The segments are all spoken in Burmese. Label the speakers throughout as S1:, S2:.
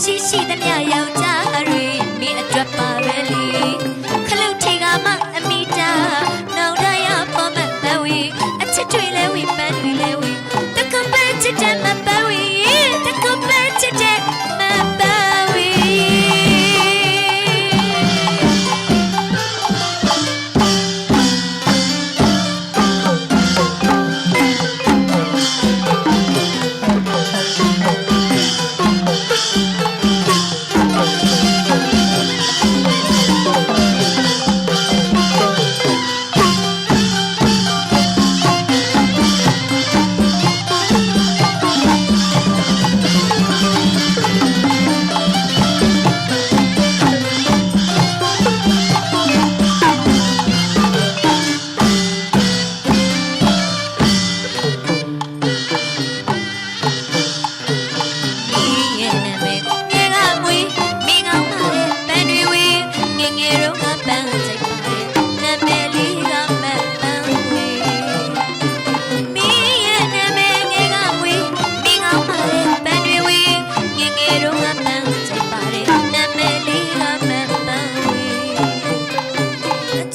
S1: 细细的。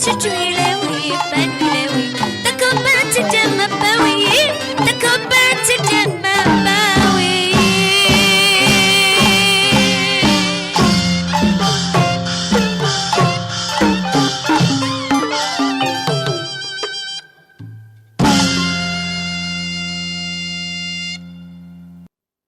S1: ချစ်တွေလဲဝေပန်းတွေလဲဝေတကပတ်ချစ်တယ်မပန်းဝေတကပတ်ချစ်တယ်